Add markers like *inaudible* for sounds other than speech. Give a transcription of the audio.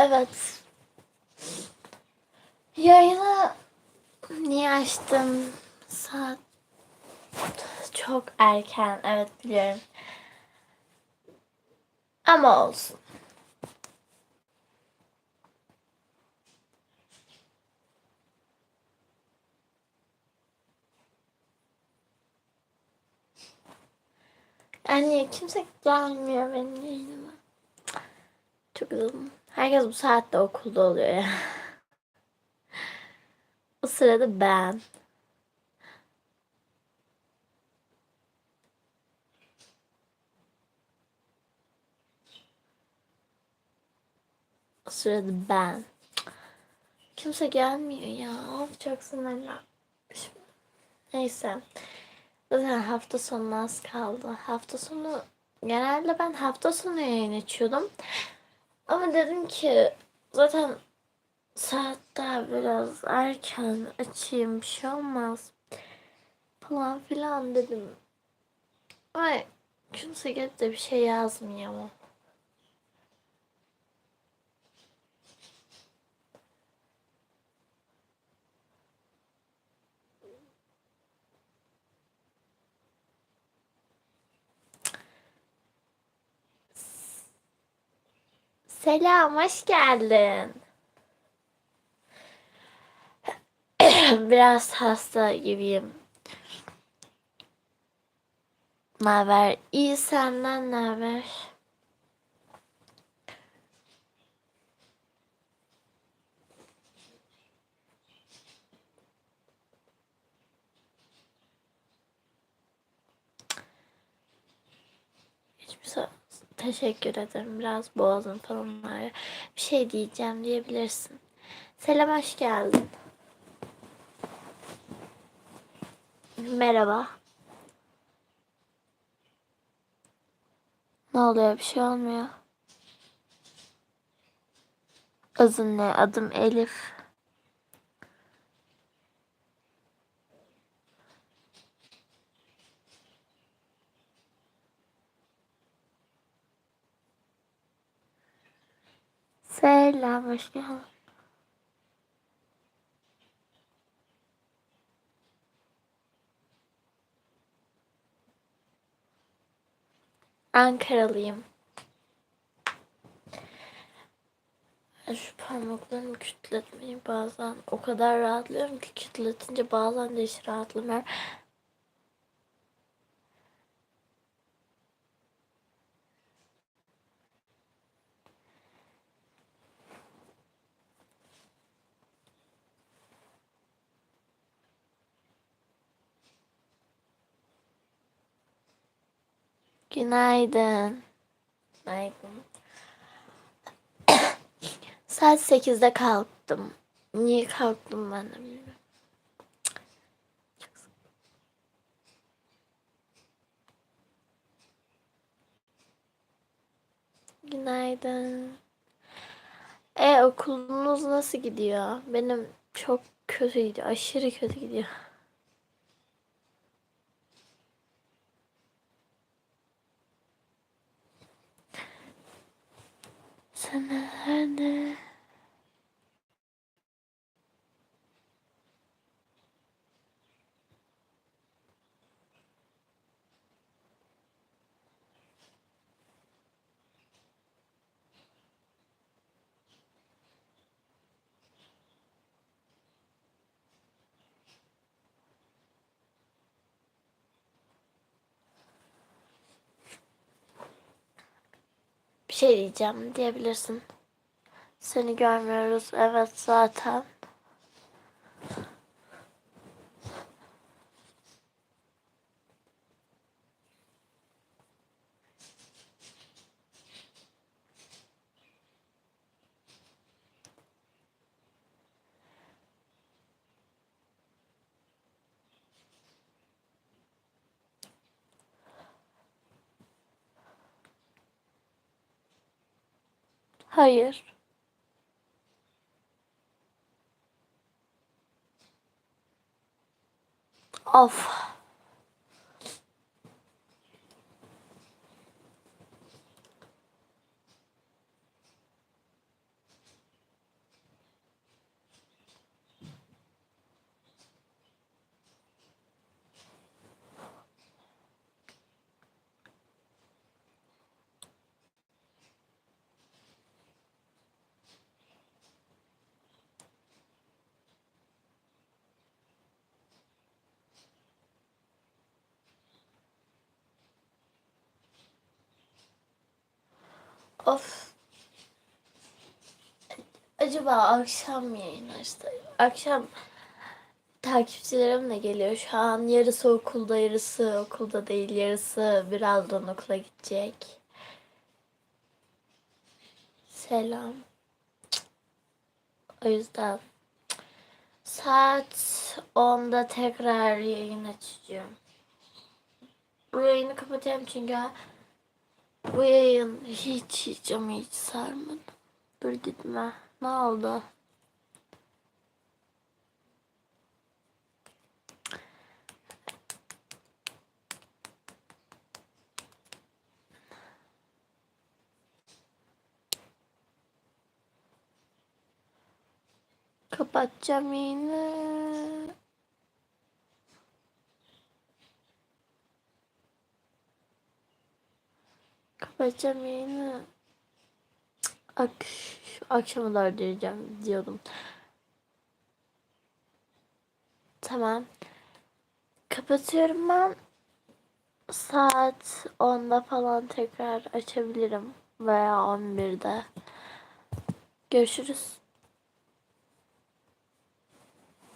Evet. Yayını niye açtım? Saat çok erken. Evet biliyorum. Ama olsun. Yani kimse gelmiyor benim yayınıma. Çok üzüldüm. Herkes bu saatte okulda oluyor ya. O sırada ben. O sırada ben. Kimse gelmiyor ya. Of çok sinirlenmişim. Neyse. Zaten hafta sonu az kaldı. Hafta sonu genelde ben hafta sonu yayın açıyordum. Ama dedim ki zaten saat daha biraz erken açayım bir şey olmaz. Falan filan dedim. Ay kimse gelip de bir şey yazmıyor ama. Selam, hoş geldin. *clears throat* Biraz hasta gibiyim. Ne haber? İyi senden ne haber? Hiçbir şey Teşekkür ederim. Biraz boğazım falan var. Bir şey diyeceğim diyebilirsin. Selam hoş geldin. Merhaba. Ne oluyor? Bir şey olmuyor. Adın ne? Adım Elif. Selam, geldin. Ankaralıyım. Şu parmaklarımı kütletmeyi bazen o kadar rahatlıyorum ki kütletince bazen de hiç rahatlamıyorum. Günaydın. Günaydın. *coughs* Saat 8'de kalktım. Niye kalktım ben de bilmiyorum. Günaydın. E okulunuz nasıl gidiyor? Benim çok kötü gidiyor. Aşırı kötü gidiyor. Senelerde bir şey diyeceğim diyebilirsin. Seni görmüyoruz. Evet zaten. Hayır. Of. Of. Acaba akşam yayın açsaydım. Akşam takipçilerim de geliyor. Şu an yarısı okulda, yarısı okulda değil. Yarısı birazdan okula gidecek. Selam. O yüzden saat 10'da tekrar yayın açacağım. Bu yayını kapatacağım çünkü bu yayın hiç hiç ama hiç sarmadı. Dur gitme. Ne oldu? Kapatacağım yayını. Kapatacağım yayını. Ak akşama da diyeceğim diyordum. Tamam. Kapatıyorum ben. Saat 10'da falan tekrar açabilirim. Veya 11'de. Görüşürüz.